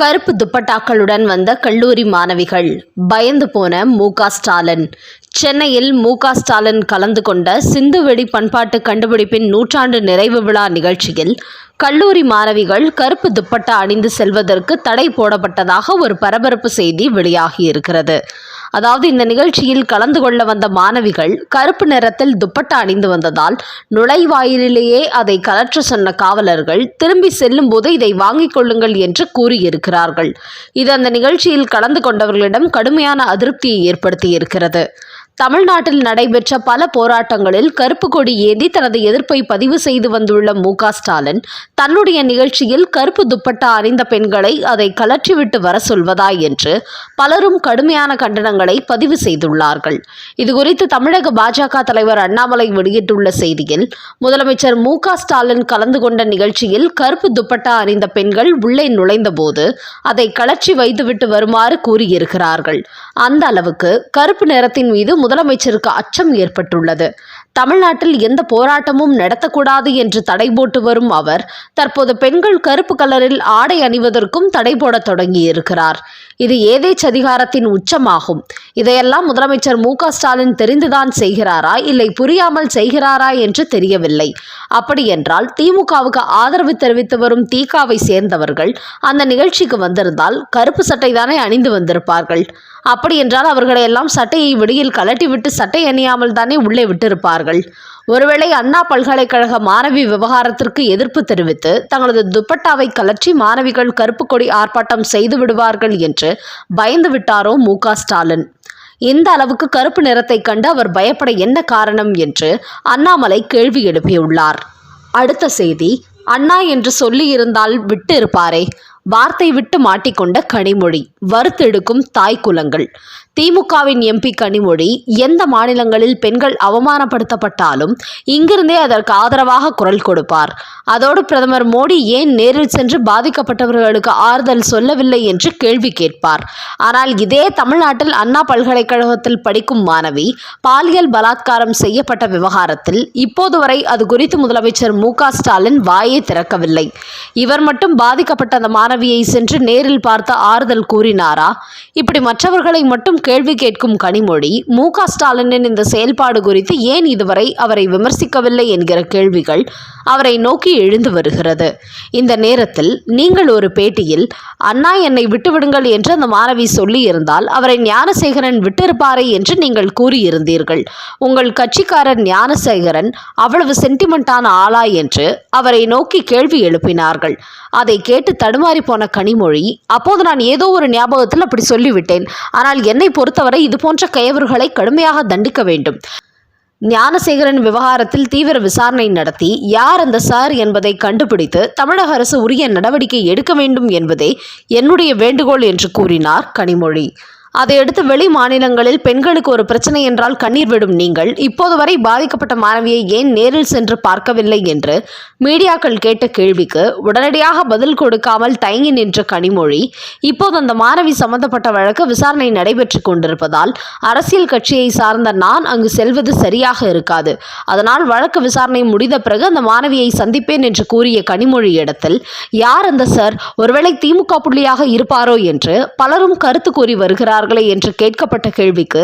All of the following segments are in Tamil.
கருப்பு துப்பட்டாக்களுடன் வந்த கல்லூரி மாணவிகள். பயந்து போன மு. ஸ்டாலின். சென்னையில் மு. ஸ்டாலின் கலந்து கொண்ட சிந்துவெளி பண்பாட்டு கண்டுபிடிப்பின் நூற்றாண்டு நிறைவு விழா நிகழ்ச்சியில் கல்லூரி மாணவிகள் கருப்பு துப்பட்டா அணிந்து செல்வதற்கு தடை போடப்பட்டதாக ஒரு பரபரப்பு செய்தி வெளியாகியிருக்கிறது அதாவது இந்த நிகழ்ச்சியில் கலந்து கொள்ள வந்த மாணவிகள் கருப்பு நிறத்தில் துப்பட்டா அணிந்து வந்ததால் நுழைவாயிலிலேயே அதை கலற்ற சொன்ன காவலர்கள் திரும்பி செல்லும் போது இதை வாங்கிக் கொள்ளுங்கள் என்று கூறியிருக்கிறார்கள். இது அந்த நிகழ்ச்சியில் கலந்து கொண்டவர்களிடம் கடுமையான அதிருப்தியை ஏற்படுத்தியிருக்கிறது. தமிழ்நாட்டில் நடைபெற்ற பல போராட்டங்களில் கருப்பு கொடி ஏந்தி தனது எதிர்ப்பை பதிவு செய்து வந்துள்ள மு ஸ்டாலின் தன்னுடைய நிகழ்ச்சியில் கருப்பு துப்பட்டா அணிந்த பெண்களை அதை கலற்றிவிட்டு வர சொல்வதா என்று பலரும் கடுமையான கண்டனங்களை பதிவு செய்துள்ளார்கள். இதுகுறித்து தமிழக பாஜக தலைவர் அண்ணாமலை வெளியிட்டுள்ள செய்தியில் முதலமைச்சர் மு ஸ்டாலின் கலந்து கொண்ட நிகழ்ச்சியில் கருப்பு துப்பட்டா அணிந்த பெண்கள் உள்ளே நுழைந்தபோது அதை கலற்றி வைத்துவிட்டு வருமாறு கூறியிருக்கிறார்கள். அந்த அளவுக்கு கருப்பு நிறத்தின் மீது முதலமைச்சருக்கு அச்சம் ஏற்பட்டுள்ளது. தமிழ்நாட்டில் எந்த போராட்டமும் நடத்தக்கூடாது என்று தடை போட்டு வரும் அவர் தற்போது பெண்கள் கருப்பு கலரில் ஆடை அணிவதற்கும் தடை போட தொடங்கியிருக்கிறார். இது ஏதேச் அதிகாரத்தின் உச்சமாகும். இதையெல்லாம் முதலமைச்சர் மு க ஸ்டாலின் தெரிந்துதான் செய்கிறாரா இல்லை புரியாமல் செய்கிறாரா என்று தெரியவில்லை. அப்படியென்றால் திமுகவுக்கு ஆதரவு தெரிவித்து வரும் தீகாவை சேர்ந்தவர்கள் அந்த நிகழ்ச்சிக்கு வந்திருந்தால் கருப்பு சட்டை தானே அணிந்து வந்திருப்பார்கள். அப்படியென்றால் அவர்களை எல்லாம் சட்டையை வெளியில் கலட்டிவிட்டு சட்டை அணியாமல் தானே உள்ளே விட்டிருப்பார்கள். ஒருவேளை அண்ணா பல்கலைக்கழக மாணவி விவகாரத்திற்கு எதிர்ப்பு தெரிவித்து தங்களது துப்பட்டாவை கலற்றி மாணவிகள் கருப்பு கொடி ஆர்ப்பாட்டம் செய்து விடுவார்கள் என்று பயந்து விட்டாரோ மு ஸ்டாலின். இந்த அளவுக்கு கருப்பு நிறத்தை கண்டு அவர் பயப்பட என்ன காரணம் என்று அண்ணாமலை கேள்வி எழுப்பியுள்ளார். அடுத்த செய்தி அண்ணா என்று சொல்லியிருந்தால் விட்டு இருப்பாரே வார்த்தை விட்டு மாட்டிக்கொண்ட கனிமொழி. வறுத்தெடுக்கும் தாய் குலங்கள். திமுகவின் எம்பி கனிமொழி எந்த மாநிலங்களில் பெண்கள் அவமானப்படுத்தப்பட்டாலும் இங்கிருந்தே அதற்கு ஆதரவாக குரல் கொடுப்பார். அதோடு பிரதமர் மோடி ஏன் நேரில் சென்று பாதிக்கப்பட்டவர்களுக்கு ஆறுதல் சொல்லவில்லை என்று கேள்வி கேட்பார். ஆனால் இதே தமிழ்நாட்டில் அண்ணா பல்கலைக்கழகத்தில் படிக்கும் மாணவி பாலியல் பலாத்காரம் செய்யப்பட்ட விவகாரத்தில் இப்போது வரை அது குறித்து முதலமைச்சர் மு க ஸ்டாலின் வாயை திறக்கவில்லை. இவர் மட்டும் பாதிக்கப்பட்ட அந்த மாணவியை சென்று நேரில் பார்த்து ஆறுதல் கூறினாரா? இப்படி மற்றவர்களை மட்டும் கேள்வி கேட்கும் கனிமொழி மு க ஸ்டாலினின் இந்த செயல்பாடு குறித்து ஏன் இதுவரை அவரை விமர்சிக்கவில்லை என்கிற கேள்விகள் அவரை நோக்கி எழுந்து வருகிறது. இந்த நேரத்தில் நீங்கள் ஒரு பேட்டியில் அண்ணா என்னை விட்டுவிடுங்கள் என்று அந்த மாணவி சொல்லியிருந்தால் அவரை ஞானசேகரன் விட்டிருப்பாரே என்று நீங்கள் கூறியிருந்தீர்கள். உங்கள் கட்சிக்காரர் ஞானசேகரன் அவ்வளவு சென்டிமெண்டான ஆளா என்று அவரை நோக்கி கேள்வி எழுப்பினார்கள். அதை கேட்டு தடுமாறி போன கனிமொழி அப்போது நான் ஏதோ ஒரு ஞாபகத்தில் அப்படி சொல்லிவிட்டேன். ஆனால் என்னை பொறுத்தவரை இது போன்ற கயவர்களை கடுமையாக தண்டிக்க வேண்டும். ஞானசேகரன் விவகாரத்தில் தீவிர விசாரணை நடத்தி யார் அந்த சார் என்பதை கண்டுபிடித்து தமிழக அரசு உரிய நடவடிக்கை எடுக்க வேண்டும் என்பதே என்னுடைய வேண்டுகோள் என்று கூறினார் கனிமொழி. அதையடுத்து வெளி மாநிலங்களில் பெண்களுக்கு ஒரு பிரச்சனை என்றால் கண்ணீர் விடும் நீங்கள். இப்போது வரை பாதிக்கப்பட்ட மாணவியை ஏன் நேரில் சென்று பார்க்கவில்லை என்று மீடியாக்கள் கேட்ட கேள்விக்கு உடனடியாக பதில் கொடுக்காமல் தயங்கி நின்ற கனிமொழி இப்போது அந்த மாணவி சம்பந்தப்பட்ட வழக்கு விசாரணை நடைபெற்று கொண்டிருப்பதால் அரசியல் கட்சியை சார்ந்த நான் அங்கு செல்வது சரியாக இருக்காது. அதனால் வழக்கு விசாரணை முடிந்த பிறகு அந்த மாணவியை சந்திப்பேன் என்று கூறிய கனிமொழி இடத்தில் யார் அந்த சார்? ஒருவேளை திமுக புள்ளியாக இருப்பாரோ? என்று பலரும் கருத்து கூறி வருகிறார் வருகிறார்களே என்று கேட்கப்பட்ட கேள்விக்கு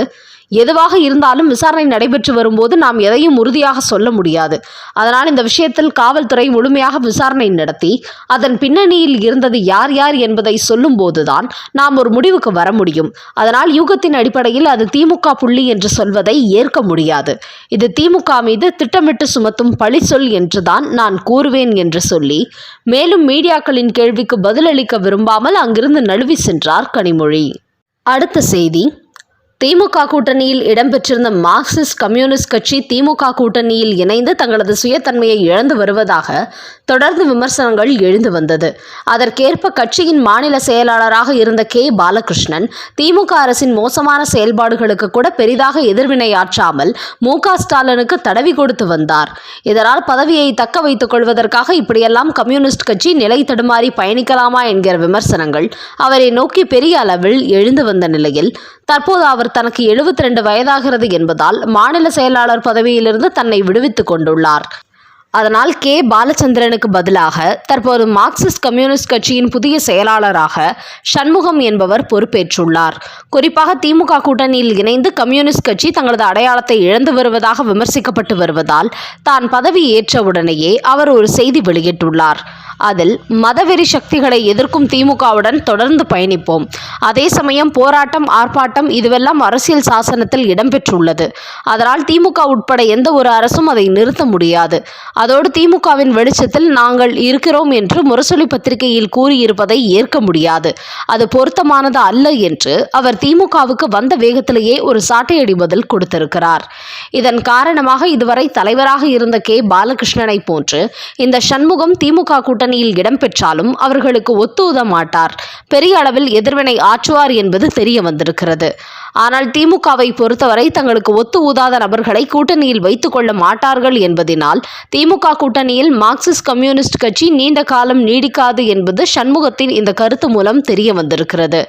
எதுவாக இருந்தாலும் விசாரணை நடைபெற்று வரும்போது நாம் எதையும் உறுதியாக சொல்ல முடியாது. அதனால் இந்த விஷயத்தில் காவல்துறை முழுமையாக விசாரணை நடத்தி அதன் பின்னணியில் இருந்தது யார் யார் என்பதை சொல்லும்போதுதான் நாம் ஒரு முடிவுக்கு வர முடியும். அதனால் யூகத்தின் அடிப்படையில் அது திமுக புள்ளி என்று சொல்வதை ஏற்க முடியாது. இது திமுக மீது திட்டமிட்டு சுமத்தும் பழி சொல் என்றுதான் நான் கூறுவேன் என்று சொல்லி மேலும் மீடியாக்களின் கேள்விக்கு பதிலளிக்க விரும்பாமல் அங்கிருந்து நழுவி சென்றார் கனிமொழி. அடுத்த செய்தி. திமுக கூட்டணியில் இடம்பெற்றிருந்த மார்க்சிஸ்ட் கம்யூனிஸ்ட் கட்சி திமுக கூட்டணியில் இணைந்து தங்களது சுயத்தன்மையை இழந்து வருவதாக தொடர்ந்து விமர்சனங்கள் எழுந்து வந்தது. அதற்கேற்ப கட்சியின் மாநில செயலாளராக இருந்த கே. பாலகிருஷ்ணன் திமுக அரசின் மோசமான செயல்பாடுகளுக்கு கூட பெரிதாக எதிர்வினையாற்றாமல் மு. க. ஸ்டாலினுக்கு தடவி கொடுத்து வந்தார். இதனால் பதவியை தக்க வைத்துக் கொள்வதற்காக இப்படியெல்லாம் கம்யூனிஸ்ட் கட்சி நிலை தடுமாறி பயணிக்கலாமா என்கிற விமர்சனங்கள் அவரை நோக்கி பெரிய அளவில் எழுந்து வந்த நிலையில் தற்போது அவர் தனக்கு 72 ரெண்டு வயதாகிறது என்பதால் மாநில செயலாளர் பதவியிலிருந்து தன்னை விடுவித்துக் கொண்டுள்ளார். அதனால் கே. பாலச்சந்திரனுக்கு பதிலாக தற்போது மார்க்சிஸ்ட் கம்யூனிஸ்ட் கட்சியின் புதிய செயலாளராக சண்முகம் என்பவர் பொறுப்பேற்றுள்ளார். குறிப்பாக திமுக கூட்டணியில் இணைந்து கம்யூனிஸ்ட் கட்சி தங்களது அடையாளத்தை இழந்து வருவதாக விமர்சிக்கப்பட்டு வருவதால் தான் பதவி ஏற்றவுடனேயே அவர் ஒரு செய்தி வெளியிட்டுள்ளார். அதில் மதவெறி சக்திகளை எதிர்க்கும் திமுகவுடன் தொடர்ந்து பயணிப்போம். அதே சமயம் போராட்டம் ஆர்ப்பாட்டம் இதுவெல்லாம் அரசியல் சாசனத்தில் இடம்பெற்றுள்ளது. அதனால் திமுக உட்பட எந்த ஒரு அரசும் அதை நிறுத்த முடியாது. அதோடு திமுகவின் வெளிச்சத்தில் நாங்கள் இருக்கிறோம் என்று முரசொலி பத்திரிகையில் கூறியிருப்பதை ஏற்க முடியாது. அது பொருத்தமானது அல்ல என்று அவர் திமுகவுக்கு வந்த வேகத்திலேயே ஒரு சாட்டையடி பதில் கொடுத்திருக்கிறார். இதன் காரணமாக இதுவரை தலைவராக இருந்த கே. பாலகிருஷ்ணனை போன்று இந்த சண்முகம் திமுக கூட்டணியில் இடம்பெற்றாலும் அவர்களுக்கு ஒத்து மாட்டார். பெரிய அளவில் எதிர்வினை ஆற்றுவார் என்பது தெரிய வந்திருக்கிறது. ஆனால் திமுகவை பொறுத்தவரை தங்களுக்கு ஒத்து ஊதாத நபர்களை கூட்டணியில் வைத்துக் கொள்ள மாட்டார்கள் என்பதினால் திமுக திமுக கூட்டணியில் மார்க்சிஸ்ட் கம்யூனிஸ்ட் கட்சி நீண்ட காலம் நீடிக்காது என்பது சண்முகத்தின் இந்த கருத்து மூலம் தெரிய வந்திருக்கிறது.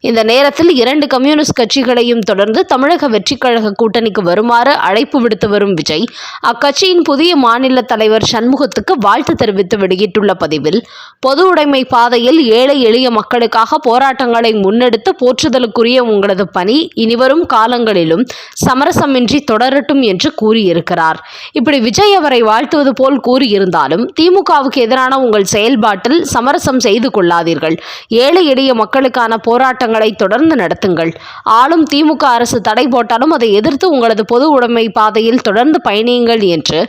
இந்த நேரத்தில் இரண்டு கம்யூனிஸ்ட் கட்சிகளையும் தொடர்ந்து தமிழக வெற்றிக் கழக கூட்டணிக்கு வருமாறு அழைப்பு விடுத்து வரும் விஜய் அக்கட்சியின் புதிய மாநில தலைவர் சண்முகத்துக்கு வாழ்த்து தெரிவித்து வெளியிட்டுள்ள பதிவில் பொது உடைமை பாதையில் ஏழை எளிய மக்களுக்காக போராட்டங்களை முன்னெடுத்து போற்றுதலுக்குரிய உங்களது பணி இனிவரும் காலங்களிலும் சமரசமின்றி தொடரட்டும் என்று கூறியிருக்கிறார். இப்படி விஜய் அவரை வாழ்த்துவது போல் கூறியிருந்தாலும் திமுகவுக்கு எதிரான உங்கள் செயல்பாட்டில் சமரசம் செய்து கொள்ளாதீர்கள். ஏழை எளிய மக்களுக்கான போராட்டங்களை தொடர்ந்து நடத்துங்கள். ஆளும் திமுக அரசு தடை போட்டாலும் அதை எதிர்த்து உங்களது பொது உடைமை பாதையில் தொடர்ந்து பயணியுங்கள் என்று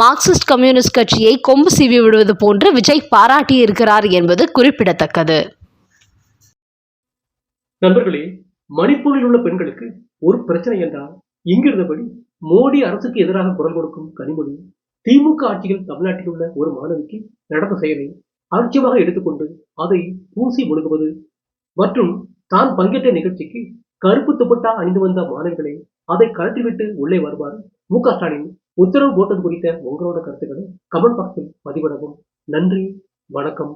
மார்க்சிஸ்ட் கம்யூனிஸ்ட் கட்சியை கொம்பு சீவி விடுவது போன்று விஜய் பாராட்டியிருக்கிறார் என்பது குறிப்பிடத்தக்கது. நண்பர்களே மணிப்பூரில் உள்ள பெண்களுக்கு ஒரு பிரச்சனை என்றால் இங்கிருந்தபடி மோடி அரசுக்கு எதிராக குரல் கொடுக்கும் கனிமொழி திமுக ஆட்சியில் தமிழ்நாட்டில் உள்ள ஒரு மாணவிக்கு நடந்த செயலை அலட்சியமாக எடுத்துக்கொண்டு அதை பூசி முழுகுவது மற்றும் தான் பங்கேற்ற நிகழ்ச்சிக்கு கருப்பு துப்பட்டா அணிந்து வந்த மாணவர்களை அதை கழற்றிவிட்டு உள்ளே வருமாறு மு க ஸ்டாலின் உத்தரவு போட்டது குறித்த உங்களோட கருத்துக்களை கமெண்ட் பாக்ஸில் பதிவிடவும். நன்றி வணக்கம்.